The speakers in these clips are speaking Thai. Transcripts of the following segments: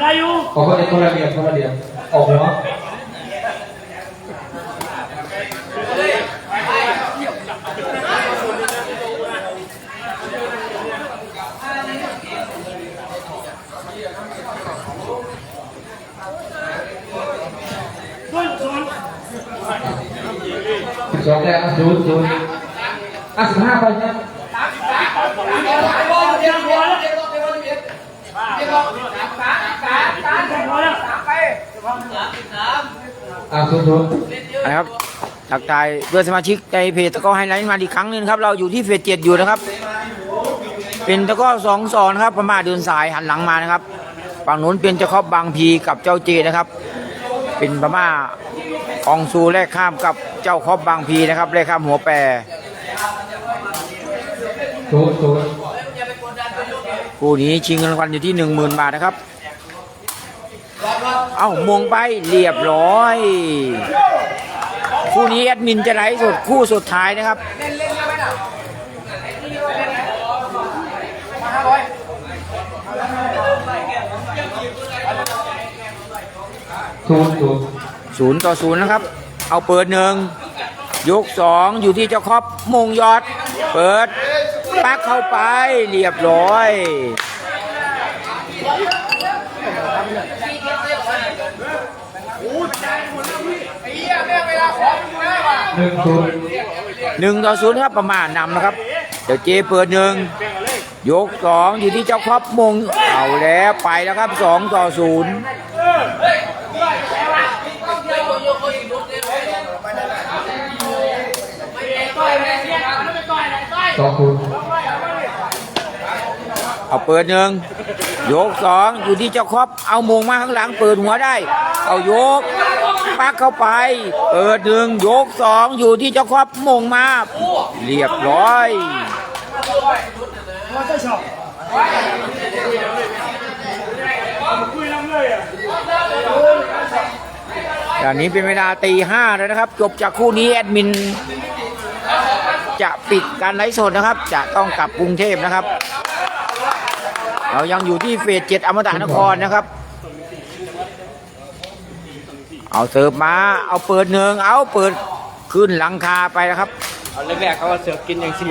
ได้อยู่ขอคนเดียวคนละเดียวคนละเดียวออกหัวต้นสนสิบสองแต้มศูนย์ศูนย์อะสิบห้าไปใช่ไหม นย์ศูนย์นะครับทักทายเพื่อนสมาชิกในเพจตะก้อไฮไลท์มาอีกครั้งหนึงครับ เราอยู่ที่เฟสเจ็ดอยู่นะครับ เป็นตะก้อสองสอนครับพม่าเดินสายหันหลังมานะครับฝั่งนู้นเป็นเจ้าครอบบางพีกับเจ้าเจนะครับ เป็นพม่าอองซูแลกข้ามกับเจ้าครอบบางพีนะครับแลกข้ามหัวแปร ศูนย์ศูนย์คู่นี้ชิงเงินรางวัลอยู่ที่หนึ่งหมื่นบาทนะครับ เอ้ามงไปเรียบร้อย คู่นี้แอดมินจะไลฟ์สดคู่สุดท้ายนะครับศูนย์ศูนย์ศูนย์ต่อศูนย์นะครับ เอาเปิดหนึ่งยกสองอยู่ที่เจ้าครอบมงยอด เปิด ปักเข้าไปเรียบร้อยหนึ่งศูนย์หนึ่งต่อศูนย์ครับประมาณนำนะครับ เดี๋ยวเจเปิดหนึ่งยกสองอยู่ที่เจ้าครอบมงเอาแล้วไปแล้วครับสองต่อศูนย์สองศูนย์ เอาเปิดหนึ่งโยกสองอยู่ที่เจ้าครอบเอามงมาข้างหลังเปิดหัวได้ เอายกปักเข้าไป เปิดหนึ่งโยกสองอยู่ที่เจ้าครอบมงมา เรียบร้อยอจะชอบคุยน้ำเลยอะอย่างนี้เป็นเวลาตีห้าแล้วนะครับ จบจากคู่นี้แอดมิน จะปิดการไลฟ์สดนะครับ จะต้องกลับกรุงเทพนะครับ เรายังอยู่ที่เฟสเจ็ดอมตะนครนะครับ เอาเสิร์ฟมา เอาเปิดหนึ่งเอาเปิดขึ้นหลังคาไปนะครับ เอาแรกๆเขาก็เสือกกินอย่างชี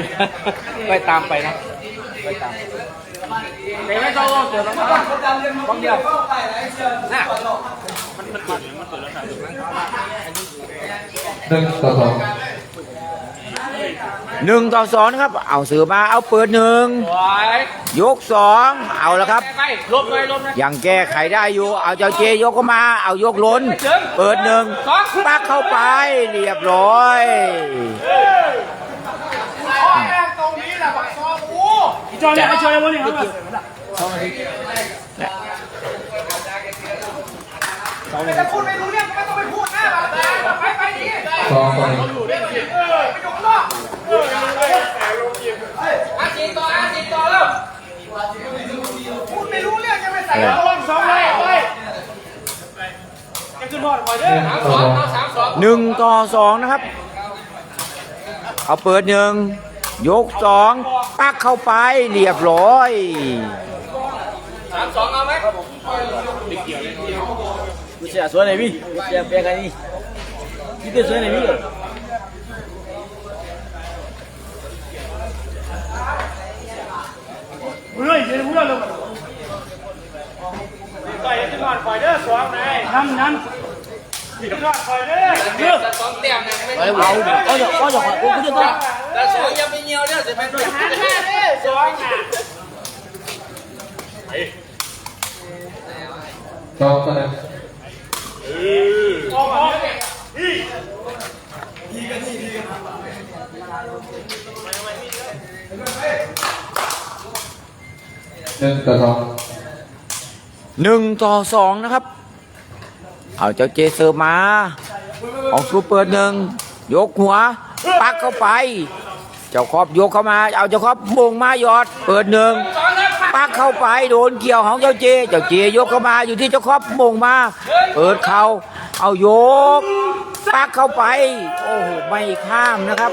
ไปตามไปนะไปตามแต่ไม่ต้องเสือกแล้วบางเดียวน่ะหนึ่งต่อสอง หนึ่งต่อสองนะครับ เอาเสิร์ฟมาเอาเปิดหนึ่งสวยยกสองเอาแล้วครับใกล้ๆลบเลยลบนะยังแก้ไขได้อยู่ เอาเจ้าเจยกเข้ามา เอายกล้น เปิดหนึ่งปักเข้าไปเรียบร้อยจอยเลยไอ้จอยวันนี้ครับสองต่อหนึ่ง ระวังสองเลยไปจะขึ้นบอลไปเด้อหนึ่งต่อสองหนึ่งต่อสองนะครับ เอาเปิดหนึ่งยกสองปักเข้าไปเรียบร้อยกูเสียสวยไหนพี่กูเสียเปียกันนี่พี่เป็นสวยไหนพี่ บุญ เลยเดี๋ยวบุญเลยลงต่อยจะนอนคอยเด้อสองนายนั่นนั่นจะนอนคอยเด้อเด้อเอาเอาเอาเอาเอากูกูจะต้องหันหน้าเด้อสองน่ะสองต่อหนึ่งออกออกนี่ หนึ่งต่อสองหนึ่งต่อสองนะครับ เอาเจ้าเจเซอร์มาออกซูเปิดหนึ่งยกหัว ปักเข้าไป เจ้าครอบยกเข้ามา เอาเจ้าครอบมงมาหยอด เปิดหนึ่งปักเข้าไปโดนเกี่ยวของเจ้าเจ เจ้าเจยกเข้ามาอยู่ที่เจ้าครอบมงมา เปิดเข่าเอายกปักเข้าไป โอ้โหไม่ข้ามนะครับ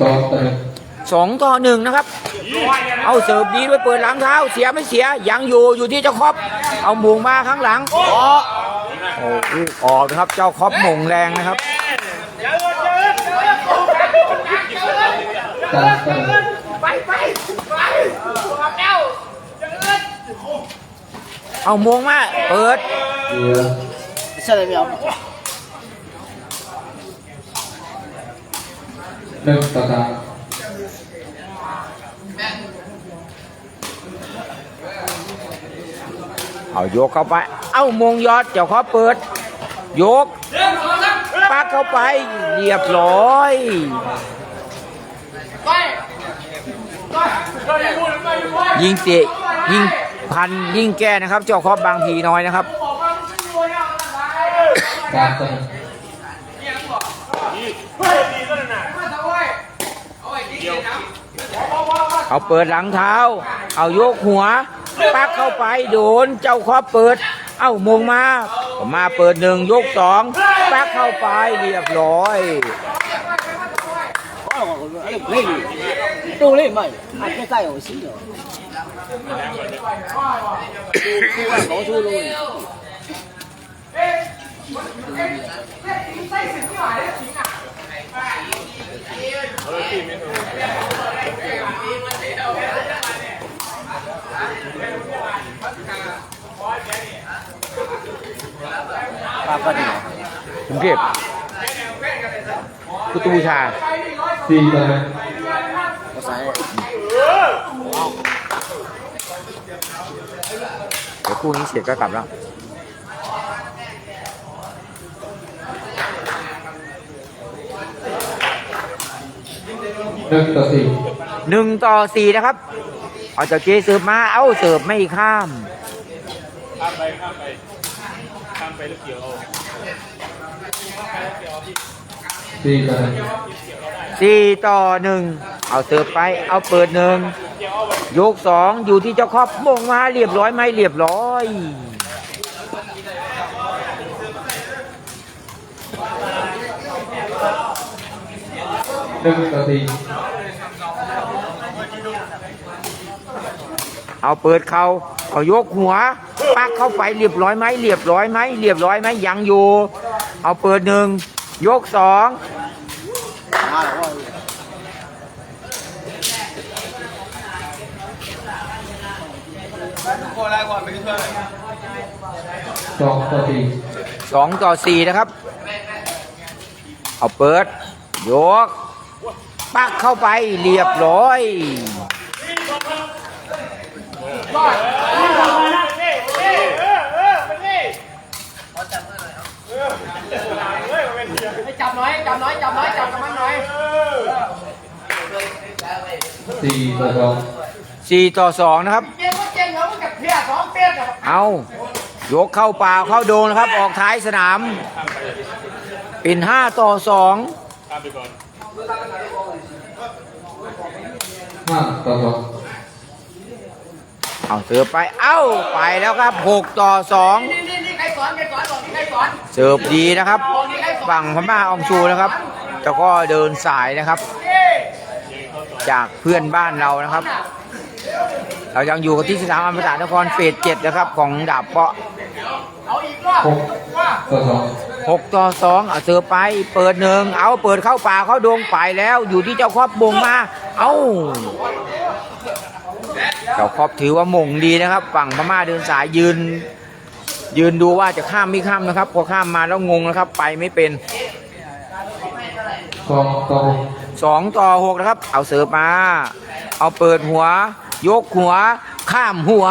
สองต่อหนึ่งสองต่อหนึ่งนะครับ เอาเสิร์ฟดีด้วยเปิดหลังเท้า เสียไม่เสีย ยังอยู่อยู่ที่เจ้าครอบ เอาหมุงมาข้างหลังอ๋อโอ้ลูกออกนะครับ เจ้าครอบหมุงแรงนะครับสามต่อหนึ่งเอาหมุงมา เปิด เหลือใช่เลยไม่เอาหนึ่งต่อสามเอาโยกเข้าไป เอามงยอดเจ้าครอบเปิด โยกปักเข้าไป เรียบร้อยยิงเตะยิงพันยิงแก้นะครับ เจ้าครอบบางพีน้อยนะครับ สามต่อหนึ่ง เอาเปิดหลังเท้า เอายกหัว ปักเข้าไปโดน เจ้าครอบเปิด เอามงมาผมมาเปิดหนึ่งยกสองปักเข้าไปเรียบร้อย ดูเลยไม่อาจจะใกล้我心了 ป้าป้าดีกรุงเทพกุตูชาดีเลยภาษาเดี๋ยวคู่นี้เสียก็กลับแล้ว หนึ่งต่อสี่หนึ่งต่อสี่นะครับ เอาเจ้าเจเสิร์ฟมา เอาเสิร์ฟไม่ข้าม ข้ามไปข้ามไปข้ามไปแล้วเกี่ยวเอาสี่ต่อหนึ่งสี่ต่อหนึ่งเอาเสิร์ฟไป เอาเปิดหนึ่งยกสองอยู่ที่เจ้าครอบมงมาเรียบร้อยไหมเรียบร้อย หนึ่งต่อสี่เอาเปิดเขาเอายกหัวปักเข้าไปเรียบร้อยไหมเรียบร้อยไหมเรียบร้อยไหมยังอยู่ เอาเปิดหนึ่งยกสองสองต่อสี่สองต่อสี่นะครับ เอาเปิด ยก ปักเข้าไปเรียบร้อยจับน้อยจับน้อยจับน้อยจับกับมันหน่อยสี่ต่อสองสี่ต่อสองนะครับเจ๊ก็เจ๊งเหรอมึงกับเพี้ยสองเปี้ยกับเอายกเข้าป่าเข้าโดนนะครับ ออกท้ายสนาม เป็นห้าต่อสอง ข้ามไปก่อน ห้าต่อสอง เอาเสิร์ฟไป เอ้า ไปแล้วครับหกต่อสองนี่นี่นี่ใครสอนใครสอนบอกนี่ใครสอนเสิร์ฟดีนะครับ ฝั่งพม่าอองชูนะครับแล้วก็เดินสายนะครับ จากเพื่อนบ้านเรานะครับ เรายังอยู่กันที่สนามอมตะนครเฟสเจ็ดนะครับ ของดาบเปาะ เอาอีกรอบหกต่อสอง หกต่อสองเอาเสือไป เปิดหนึ่งเอาเปิดเข้าป่าเข้าดงไปแล้ว อยู่ที่เจ้าครอบบงมา เอาเจ้าครอบถือว่ามงดีนะครับ ฝั่งพม่าเดินสายยืน ยืนดูว่าจะข้ามไม่ข้ามนะครับ พอข้ามมาแล้วงงนะครับ ไปไม่เป็นสองต่อหกสองต่อหกนะครับ เอาเสิร์ฟมา เอาเปิดหัว ยกหัว ข้ามหัว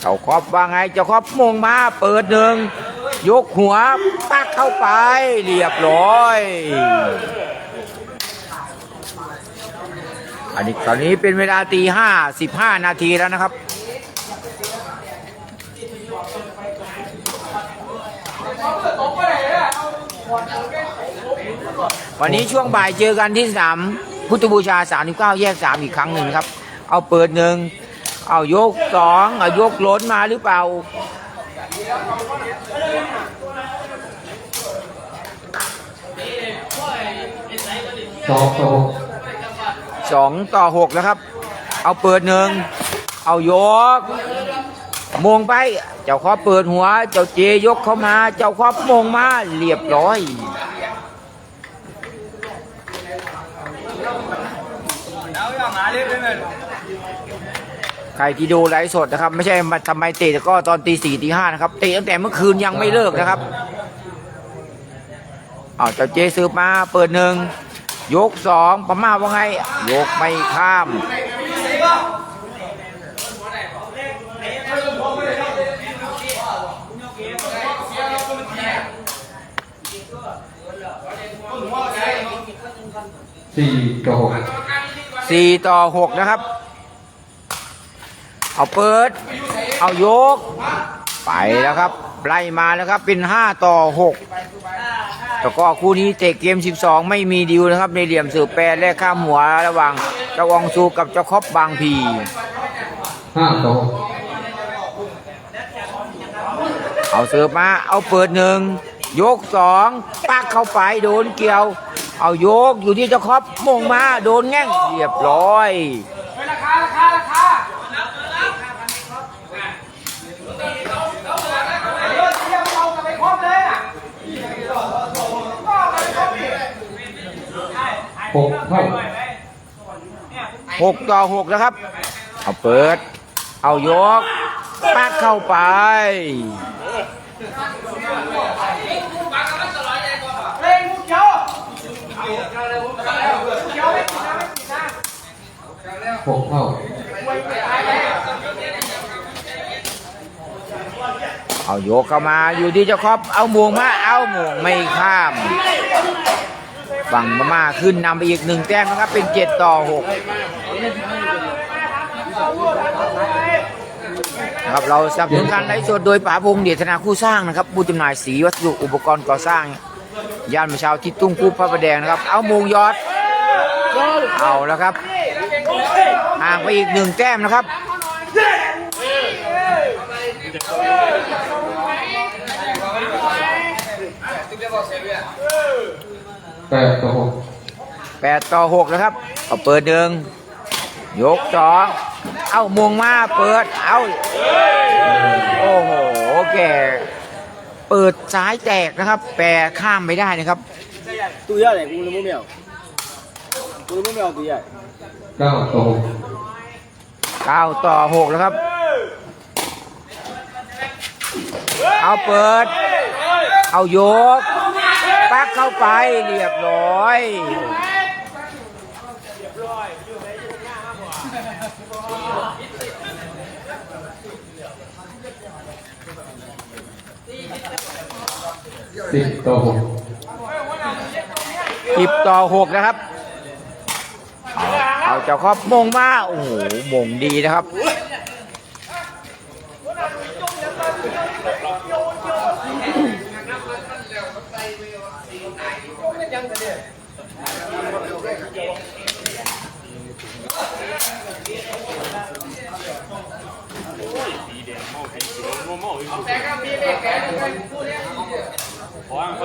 เจ้าครอบว่าไงเจ้าครอบมงมา เปิดหนึ่ง ยกหัวปักเข้าไปเรียบร้อย อันนี้ตอนนี้เป็นเวลาตีห้าสิบห้านาทีแล้วนะครับ วันนี้ช่วงบ่ายเจอกันที่สนามพุทธบูชา 39 แยก 3 อีกครั้งหนึ่งครับ เอาเปิดหนึ่งเอายกสองเอายกล้นมาหรือเปล่า สองต่อหกสองต่อหกแล้วครับ เอาเปิดหนึ่ง เอายกมงไป เจ้าครอบเปิดหัว เจ้าเจยกเข้ามา เจ้าครอบมงมา เรียบร้อยใครที่ดูไลฟ์สดนะครับ ไม่ใช่มาทำไมเตะก็ตอนตีสี่ตีห้านะครับเตะตั้งแต่เมื่อคืนยังไม่เลิกนะครับเอาเจ้าเจซื้อมาเปิดหนึ่งยกสองพม่าว่าไง ยกไม่ข้ามสี่ต่อหกสี่ต่อหกนะครับ เอาเปิด เอายก ไปแล้วครับ ไล่มาแล้วครับเป็นห้าต่อหกแล้วก็คู่นี้เตะเกม 12 ไม่มีดิวนะครับในเหลี่ยมสืบแปรและข้ามหัวระหว่างเจ้าอองซูกับเจ้าครอบบางพีห้าต่อเอาเสิร์ฟมา เอาเปิดหนึ่งยกสองปักเข้าไปโดนเกี่ยว เอายกอยู่ที่เจ้าครอบมงมาโดนแง่งเรียบร้อยราคาราคาราคา หกเท่าหกต่อหกนะครับ เอาเปิด เอายกปักเข้าไปเล่นมุกเขียวหกเท่าเอายกเข้ามาอยู่ที่เจ้าครอบเอาหมวงมาเอาหมวงไม่ข้าม ฝั่งมาม่าขึ้นนำไปอีกหนึ่งแต้มนะครับ เป็นเจ็ดต่อหกนะครับเราสนับสนุนการไลฟ์สดโดยป๋าพงษ์เดชนาคู่สร้างนะครับผู้จำหน่ายสีวัสดุอุปกรณ์ก่อสร้าง ย่านมชาวที่ตุ้งคู่พระประแดงนะครับ เอามงยอด เอาแล้วครับห่างไปอีกหนึ่งแต้มนะครับ แปดต่อหกแปดต่อหกนะครับเอาเปิดหนึ่งยกสองเอามวงมาเปิด เอาโอ้โหแกเปิดซ้ายแตกนะครับ แปรข้ามไม่ได้นะครับตัวใหญ่เลยกูรู้ไม่เอากูรู้ไม่เอาตัวใหญ่เก้าต่อหกเก้าต่อหกแล้วครับ เอาเปิด เอายก ปักเข้าไปเรียบร้อย สิบต่อหกสิบต่อหกนะครับ เอาเอาเจ้าครอบมงมา โอ้โหมงดีนะครับ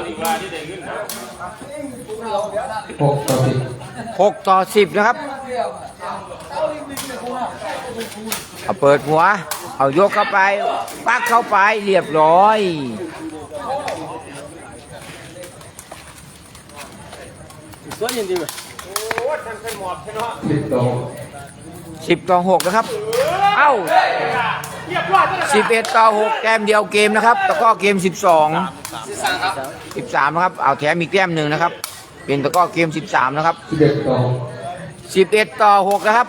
หกต่อสิบหกต่อสิบนะครับ เอาเปิดหัว เอายกเข้าไป ปักเข้าไปเรียบร้อย ตัวยินดีไหมสิบต่อหกสิบต่อหกนะครับ เอ้า สิบเอ็ดต่อหกแต้มเดียวเกมนะครับ ตะก้อเกมสิบสองสิบสามนะครับ เอาแถมอีกแต้มหนึ่งนะครับ เป็นตะก้อเกมสิบสามนะครับสิบเอ็ดต่อหกสิบเอ็ดต่อหกนะครับ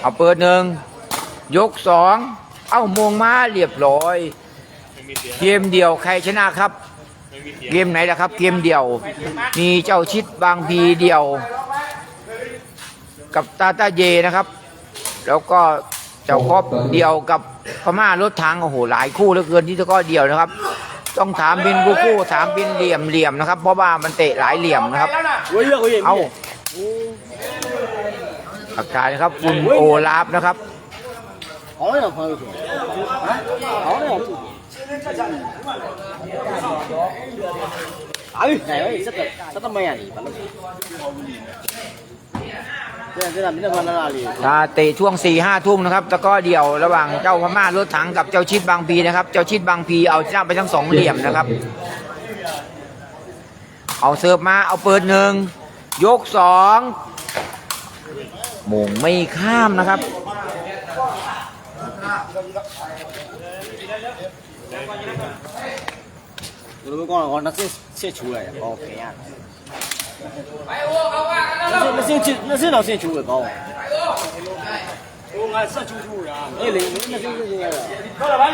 เอาเปิดหนึ่ง ยกสองเอ้ามงมาเรียบร้อย เกมเดียวใครชนะครับ เกมไหนล่ะครับ เกมเดียว มีเจ้าชิดบางพีเดียว กับตาตาเยนะครับ แล้วก็เจ้าครอบเดียวกับ พม่ารถถังโอ้โหหลายคู่เหลือเกินที่ตะกร้อเดียวนะครับ ต้องถามเป็นคู่คู่ๆถามเป็นเหลี่ยมเหลี่ยมๆนะครับ เพราะว่ามันเตะหลายเหลี่ยมนะครับ โอ้ยเยอะกูเห็น เอาทักทายนะครับคุณโอลาฟนะครับ 好那朋友说，啊，好那样。哎，哎，这个这都没呀你， ตาเตะช่วง4ี่ห้าทุ่มนะครับตะก้อเดี่ยวระหว่างเจ้าพม่ารถถังกับเจ้าชิดบางพีนะครับ เจ้าชิดบางพีเอาชนะไปทั้งสองเหลี่ยมนะครับ เอาเสิร์ฟมาเอาเปิดหนึ่งยกสองมงไม่ข้ามนะครับรู้ก่อนก่อนนักเสียช่วยโอเคอะ 那是那是球，那是老射球的高。我俺射球球呀，那零那是那个。 ก็ละวัน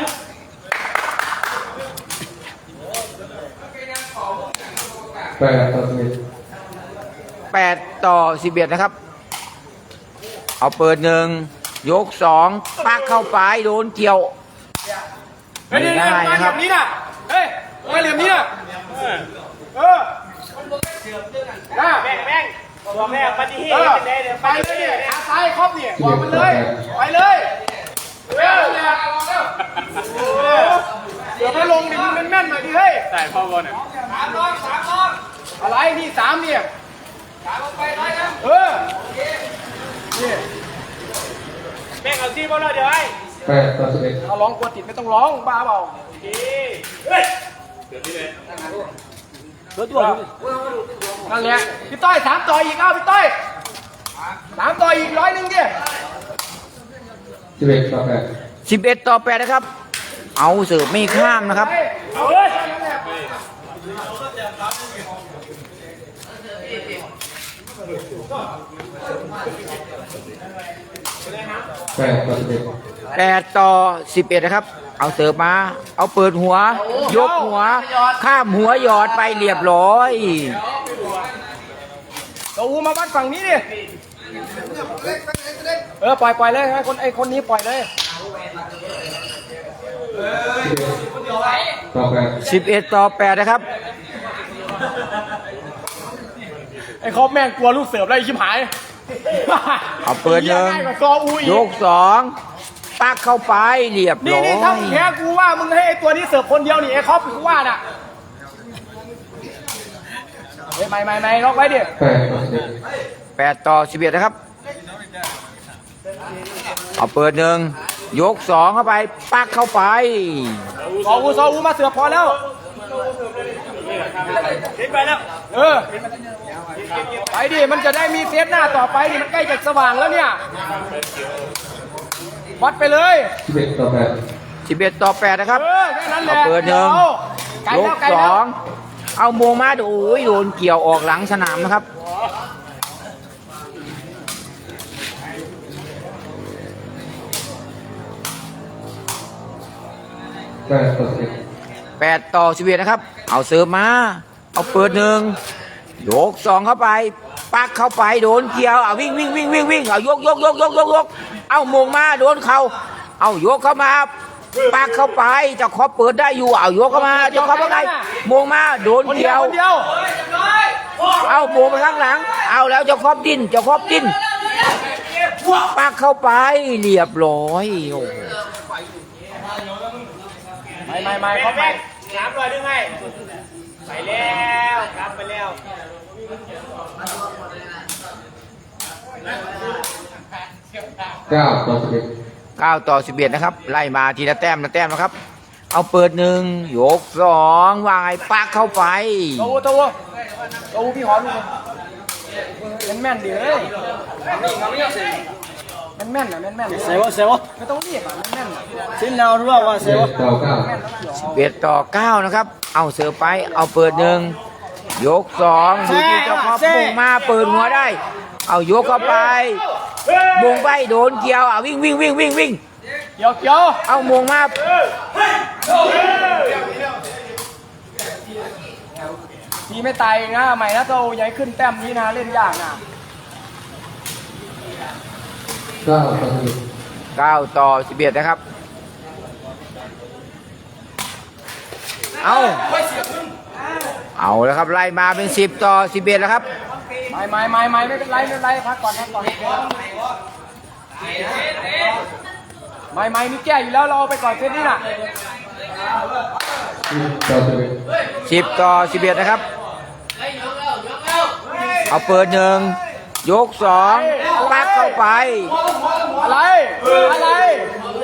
แปดต่อสิบเอ็ด 8 ต่อ 11 นะครับ เอาเปิดหนึ่งยกสองปักเข้าไปโดนเกี่ยว เฮ้ย ไม่ นี่ ได้ มา นะ เห ค ลี่ รั ย บ มนี้น่ะเฮ้ยมาเหลี่ยมนี้น่ะเออ นแม่งแม่งลัวแม่ปฏิเหตุเนได้เดี๋ยวไปเลยเนี่ยขาซ้ายครอบเนี่ยบอกมันเลย ไปเลยเร็วเนี่ยเดี๋ยวมาลงดิมันแม่นๆหน่อยดิเฮ้ย ใส่พ่อบอลหน่อยออะไรนี่สามเนี่ยสามลงไปร้อยนะเออนี่แม่เอาซี่บอลเลยเดี๋ยวไอ้แปดสิบเอ็ด เอาร้องกลัวติดไม่ต้องร้องบ้าเปล่า ดีเฮ้ยเดี๋ยวนี้เลย นแหละพี่ต้อยสามต่ออีกเอาพี่ต้อยสามต่ออีกร้อยหนึ่งดิสิบเอ็ดต่อแปด11ต่อ8นะครับ เอาเสิร์ฟไม่ข้ามนะครับ เอาเลยแปดต่อสิบเอ็ด8ต่อ11นะครับ เอาเสิร์ฟมา เอาเปิดหัว ยกหัว ข้ามหัวหยอดไปเรียบร้อยตัวอูมาวัดฝั่งนี้ดิ เออปล่อยปล่อยเลยให้คนไอ้คนนี้ปล่อยเลยสิบเอ็ดต่อแปด11ต่อ8นะครับ ไอ้ครอบแม่งกลัวลูกเสือบแล้วไอ้ชิบหายเอาเปิดหนึ่งหี้ยง่ายกว่าซออูอีกยกสอง ปักเข้าไปเรียบนี่ร้อนี่ถ้ายมึงแพ้กูว่ามึงให้ไอ้ตัวนี้เสิร์ฟคนเดียวนี่ไอ้ครอบกูว่าน่ะเฮ้ยไม่ไม่ไม่ล็อกไว้ดิแปดต่อสิบเอ็ด8ต่อ11นะครับ เอาเปิดหนึ่งยกสองเข้าไป ปักเข้าไป ซออูซออูมาเสือบพอแล้วเห็นไปแล้วเออไปดิมันจะได้มีเซตหน้าต่อไปดิมันใกล้จะสว่างแล้วเนี่ย วัดไปเลยสิบเอ็ดต่อแปด11ต่อ8นะครับเออแค่นั้นแหละเอาเปิดหนึ่งไกลยแล้กวไกลสแล้อวงเอาโมงมาดูโอ้ยโดนเกี่ยวออกหลังสนามนะครับ แปดต่อสิบเอ็ด8ต่อ11นะครับ เอาเสิร์ฟมา เอาเปิดหนึ่งยกสองเข้าไป ปักเข้าไปโดนเกี่ยวเอาวิ่งวิ่งวิ่งวิ่งวิ่งเอายกยกยกยกยกยกเอาโมงมาโดนเขาเอายกเข้ามาปักเข้าไปเจะขอเปิดได้อยู่เอายกเข้ามาเจะขอเปิดได้โมงมาโดนคนเดียเกี่ยวว คนเดียว เอาโมงไปข้างหลัง เอาแล้วเจะครอบดินเจะครอบดินปักเข้าไปเรียบร้อยโอ้โหไม่ไม่ไม่เขาไปน้ำลอยดึงให้ไปแล้วกลับไปแล้ว เก้าต่อสิบเอ็ดเก้าต่อสิบเอ็ดนะครับ ไล่มาทีละแต้มละแต้มนะครับ เอาเปิดหนึ่งยกสองวางไอ้ปักเข้าไปโตโตโตพี่หอมมันแม่นดีเลยมันแม่นอะแม่นแม่นเซวเซวไม่ต้องรีบอะมันแม่นสิ้นเรารู้ว่าเซวสิบเอ็ดต่อเก้านะครับ เอาเสือไป เอาเปิดหนึ่ง ยกสองดูที่เจ้าครอบมุงมาเปิดหัวได้ เอายกเข้าไปมุงไปโดนเกี่ยวเอาวิ่งวิ่งวิ่งวิ่งวิ่งเกี่ยวเกี่ยวเอามุงมาทีไม่ตายนะใหม่นะโตใหญ่ขึ้นแต้มนี้นะเล่นยากนะเก้าต่อสิบเอ็ด9ต่อ11นะครับ เอา เอาแล้วครับไล่มาเป็น10ต่อ11แล้วครับ ไม่ไม่ไม่ไม่ไม่เป็นไรไม่เป็นไรพักก่อนพักก่อนไม่ไม่มีแก้อยู่แล้วเราเอาไปก่อนเซตนี้น่ะสิบต่อสิบเอ็ดนะครับ เอาเปิดหนึ่งยกสองปักเข้าไป อะไร อะไรมัน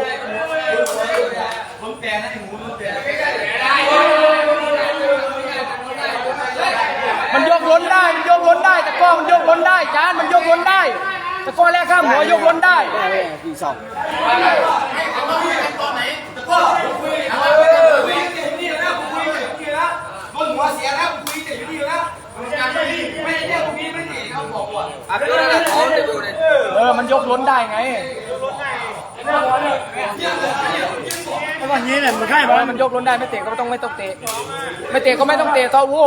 มันยกล้นได้ มันยกล้นได้ต่ก็มันยกล้นได้จานมันยกล้นได้ต่ก็แรกข้ามหัวยกล้นได้ปีสองเออ มันยกล้นได้ไง แล้วก็นี้เนี่ยมันใช่ไหมมันยกล้นได้ไม่เตะก็ไม่ต้องไม่ต้องเตะ ไม่เตะก็ไม่ต้องเตะต่อวู้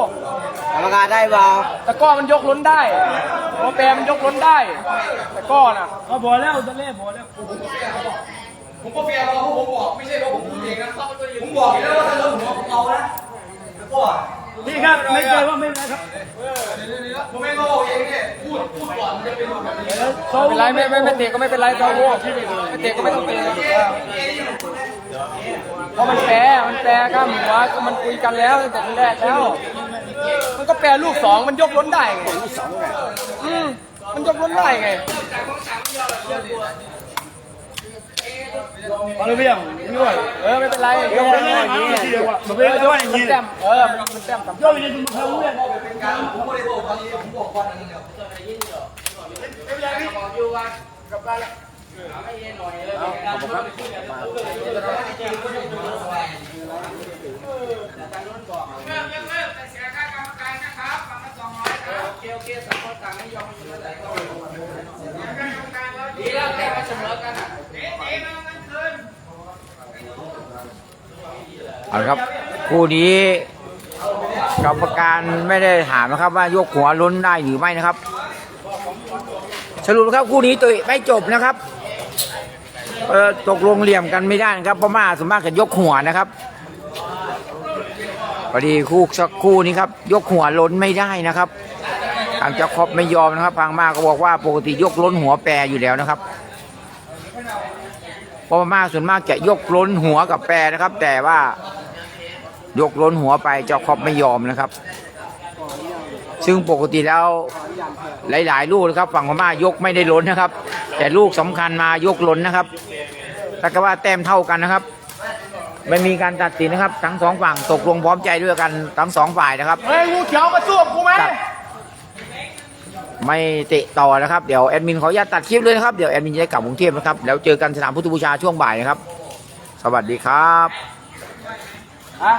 กรรมการได้เปล่าแต่ก็มันยกล้นได้หัวแปรมันยกล้นได้แต่ก็น่ะก็พอแล้วตอนแรกพอแล้วผมก็เฟียร์เราผมบอกไม่ใช่ว่าผมพูดเองนะผมบอกอยู่แล้วว่าถ้าเราหัวผมเอานะแล้วก็นี่ครับไม่เคยว่าไม่เป็นไรครับผมไม่ก็เองเนี่ยพูดพูดก่อนจะเป็นแบบนี้ไม่เป็นไรไม่ไม่ไม่เตะก็ไม่เป็นไรต่อวู้ไม่เตะก็ไม่ต้องเตะ เพราะมันแปรมันแปรข้ามหัวก็มันคุยกันแล้วตั้งแต่ทีแรกแล้ว มันก็แปรลูกสองมันยกล้นได้ไงลูกสองไงอืมมันยกล้นได้ไงมาเลยเพียงนี่ด้วยเออไม่เป็นไรยกล้นได้อย่างนี้มันเป็นด้วยอย่างนี้แต้มเออมันมันแต้มสำคัญผมไม่ได้บอกตอนนี้ผมบอกก่อนนั่นแหละ เอาละครับคู่นี้กรรมการไม่ได้ถามนะครับว่ายกหัวล้นได้หรือไม่นะครับ สรุปครับคู่นี้ตัวไม่จบนะครับ เออตกลงเหลี่ยมกันไม่ได้นะครับพราะมาส่วนมากจะยกหัวนะครับพอดีคู่สักคู่นี้ครับ ยกหัวล้นไม่ได้นะครับทางเจ้าครอบไม่ยอมนะครับ พังมาก็บอกว่าปกติยกล้นหัวแปรอยู่แล้วนะครับพราะว่าส่วนมากจะยกล้นหัวกับแปรนะครับ แต่ว่ายกล้นหัวไปเจ้าครอบไม่ยอมนะครับ ซึ่งปกติแล้วหลาย ๆ ลูกนะครับ ฝั่งพม่ายกไม่ได้ล้นนะครับ แต่ลูกสำคัญมายกล้นนะครับ ถ้าก็ว่าแต้มเท่ากันนะครับ ไม่มีการตัดสินนะครับ ทั้งสองฝั่งตกลงพร้อมใจด้วยกันทั้งสองฝ่ายนะครับเฮ้ยงูเขียวมาสู้กับกูไหมครับไม่เตะต่อนะครับ เดี๋ยวแอดมินขออนุญาตตัดคลิปเลยนะครับ เดี๋ยวแอดมินจะได้กลับกรุงเทพนะครับ แล้วเจอกันสนามพุทธบูชาช่วงบ่ายนะครับ สวัสดีครับฮะ